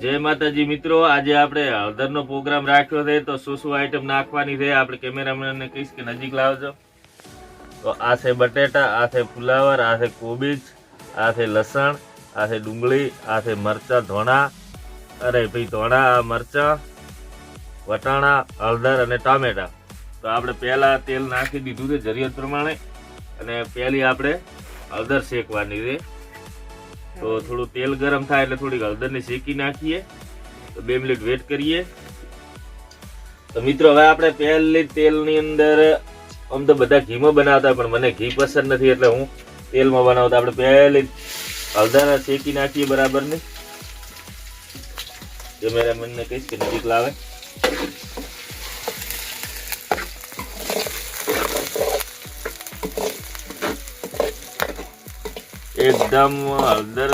જય માતાજી મિત્રો, આજે આપણે હળદરનો પ્રોગ્રામ રાખ્યો છે, તો શું શું આઈટમ નાખવાની છે, આપણે કેમેરામેનને કહીશ કે નજીક લાવજો. તો આ છે બટેટા, આ છે ફુલાવર, આ છે કોબીજ, આ છે લસણ, આ છે ડુંગળી, આ છે મરચાં, ધોણા. અરે ભાઈ, ધોણા, મરચાં, વટાણા, હળદર અને ટામેટા. તો આપણે પહેલાં તેલ નાખી દીધું છે, જરૂરિયાત પ્રમાણે. અને પહેલી આપણે હળદર શેકવાની છે. તો થોડું તેલ ગરમ થાય એટલે થોડીક હળદરને શેકી નાખીએ. તો બે મિનિટ વેટ કરીએ. તો મિત્રો, હવે આપણે પહેલી તેલની અંદર, આમ તો બધા ઘીમાં બનાવતા, પણ મને ઘી પસંદ નથી એટલે હું તેલમાં બનાવતા. આપણે પહેલી હળદર શેકી નાખીએ બરાબરની. કેમેરામેનને કહીશ કે નજીક લાવે. એકદમ હળદર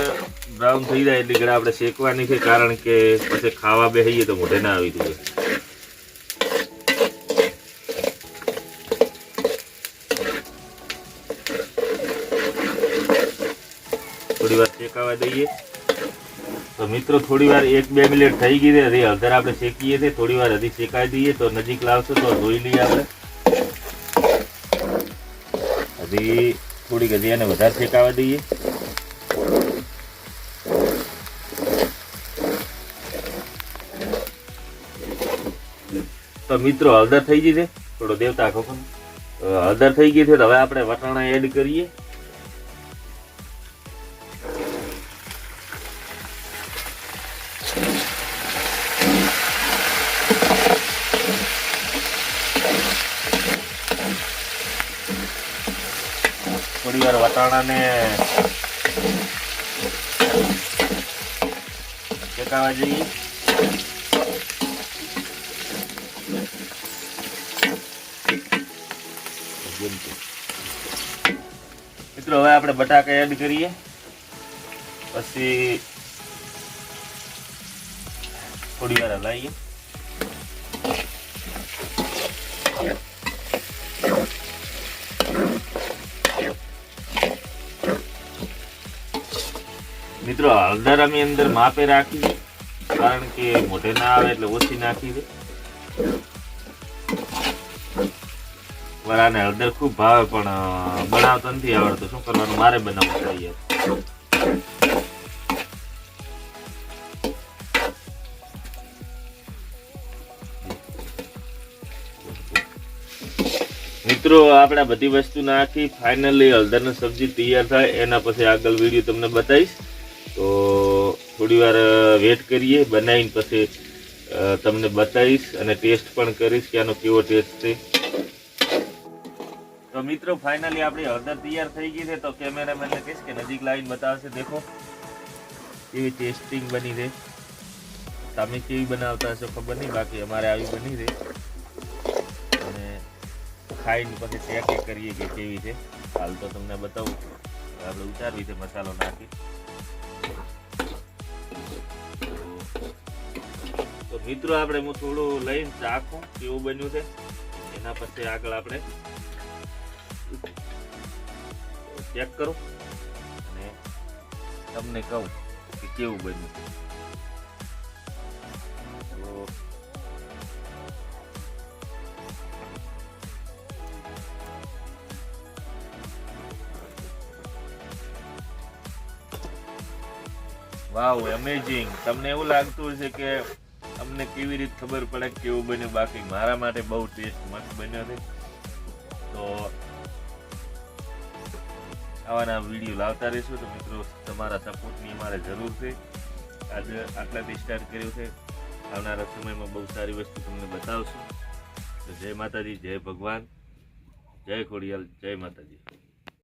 બ્રાઉન થઈ જાય એટલી ઘડા આપણે શેકવાની છે કારણ કે પછી ખાવા બેસીએ તો મોઢે ના આવી જોઈએ. થોડી વાર શેકાવા દઈએ. તો મિત્રો, થોડી વાર એક બે મિનિટ થઈ ગઈ હજી હળદર આપણે શેકીએ છીએ. થોડી વાર હજી શેકાઈ દઈએ તો નજીક લાવશો તો ધોઈ લઈએ આપણે. હજી થોડીક હજી એને વધારે શેકાવા દઈએ. તો મિત્રો હળદર થઈ ગઈ છે. થોડો દેવતા આખો હળદર થઈ ગઈ છે તો હવે આપણે વટાણા એડ કરીએ. થોડી વાર વટાણાને જઈએ. મિત્રો, હવે આપણે બટાકા એડ કરીએ. પછી થોડી વાર હલાવીએ. મિત્રો હળદર અમે અંદર માપે રાખી કારણ કે મોઢે ના આવે એટલે ઓછી નાખી છે વરાને હળદર ખૂબ ભાવે પણ બનાવતો નથી આવડતું. શું કરવાનું? મારે બનાવવું જોઈએ. મિત્રો, આપણે બધી વસ્તુ નાખી ફાઇનલી હળદરની સબ્જી તૈયાર થાય. એના પછી આગળ વીડિયો તમને બતાવીશ. તો થોડી વાર વેટ કરીએ. બનાવીને પછી તમને બતાવીશ અને ટેસ્ટ પણ કરીશ કે આનો કેવો ટેસ્ટ છે. તો મિત્રો ફાઇનલી આપણી હળદર તૈયાર થઈ ગઈ છે. તો કેમેરામેનને કહીશ કે નજીક લાવીને બતાવશે. દેખો, કેવી ટેસ્ટિંગ બની છે તમે કેવી બનાવતા હશો ખબર નહીં, બાકી અમારે આવી બની છે અને ખાઈને પછી ચેક કરીએ કે કેવી છે. હાલ તો તમને બતાવું આપણે ઉતારવી છે મસાલો નાખી. તો મિત્રો, આપણે હું થોડું લઈને ચાખું, કેવું બન્યું છે. એના પછી આગળ આપણે ચેક કરો. અને તમને કહું કે કેવું બન્યું. વાવ એમેઝિંગ તમને એવું લાગતું હશે કે અમને કેવી રીતે ખબર પડે કેવું બન્યું. બાકી મારા માટે બહુ ટેસ્ટ મસ્ત બન્યો છે. તો આવાના વીડિયો લાવતા રહીશું. તો મિત્રો, તમારા સપોર્ટની અમારે જરૂર છે. આજે આટલાથી સ્ટાર્ટ કર્યું છે. આવનારા સમયમાં બહુ સારી વસ્તુ તમને બતાવશું. તો જય માતાજી, જય ભગવાન. જય ખોડિયાલ, જય માતાજી.